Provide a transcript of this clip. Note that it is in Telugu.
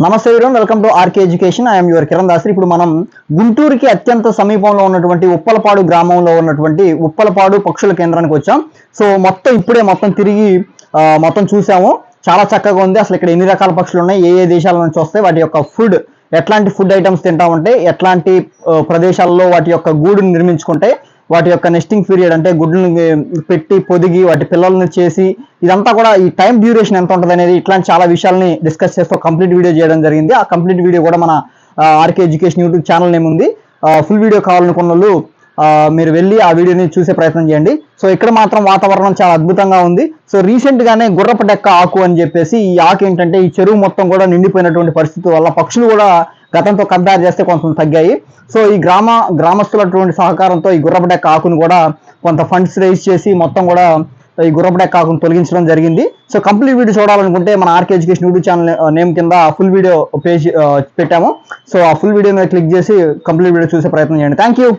నమస్తే వీరం welcome to RK education I'm your Kiran Dasari ఇప్పుడు మనం గుంటూరుకి అత్యంత సమీపంలో ఉన్నటువంటి ఉప్పలపాడు గ్రామంలో ఉన్నటువంటి ఉప్పలపాడు పక్షుల కేంద్రానికి వచ్చాం. సో మొత్తం ఇప్పుడే మొత్తం తిరిగి మొత్తం చూసాము. చాలా చక్కగా ఉంది. అసలు ఇక్కడ ఎన్ని రకాల పక్షులు ఉన్నాయి? ఏ ఏ దేశాల నుంచి వస్తాయి? వాటి యొక్క ఫుడ్ ఎట్లాంటి ఫుడ్ ఐటమ్స్ తింటా ఎట్లాంటి ప్రదేశాల్లో వాటి యొక్క గూడుని నిర్మించుకుంటాయి వాటి యొక్క నెస్టింగ్ పీరియడ్ అంటే గుడ్లను పెట్టి పొదిగి వాటి పిల్లల్ని చేసి ఇదంతా కూడా ఈ టైం డ్యూరేషన్ ఎంత ఉంటుంది అనేది ఇట్లాంటి చాలా విషయాల్ని డిస్కస్ చేస్తూ కంప్లీట్ వీడియో చేయడం జరిగింది. ఆ కంప్లీట్ వీడియో కూడా మన RK education YouTube channel name ఉంది. ఫుల్ వీడియో కావాలనుకున్న వాళ్ళు మీరు వెళ్ళి ఆ వీడియోని చూసే ప్రయత్నం చేయండి. సో ఇక్కడ మాత్రం వాతావరణం చాలా అద్భుతంగా ఉంది. సో రీసెంట్గానే గుర్రపు డెక్క ఆకు అని చెప్పేసి ఈ ఆకు ఏంటంటే ఈ చెరువు మొత్తం కూడా నిండిపోయినటువంటి పరిస్థితి వల్ల పక్షులు కూడా గతంతో కంపేర్ చేస్తే కొంచెం తగ్గాయి. సో ఈ గ్రామ గ్రామస్తులటువంటి సహకారంతో ఈ గుర్రబడే కాకును కూడా కొంత ఫండ్స్ రేజ్ చేసి మొత్తం కూడా ఈ గుర్రపు కాకును తొలగించడం జరిగింది. సో కంప్లీట్ వీడియో చూడాలనుకుంటే మన RK education YouTube channel name కింద ఫుల్ వీడియో పేజ్ పెట్టాము. సో ఆ ఫుల్ వీడియో మీద క్లిక్ చేసి కంప్లీట్ వీడియో చూసే ప్రయత్నం చేయండి. Thank you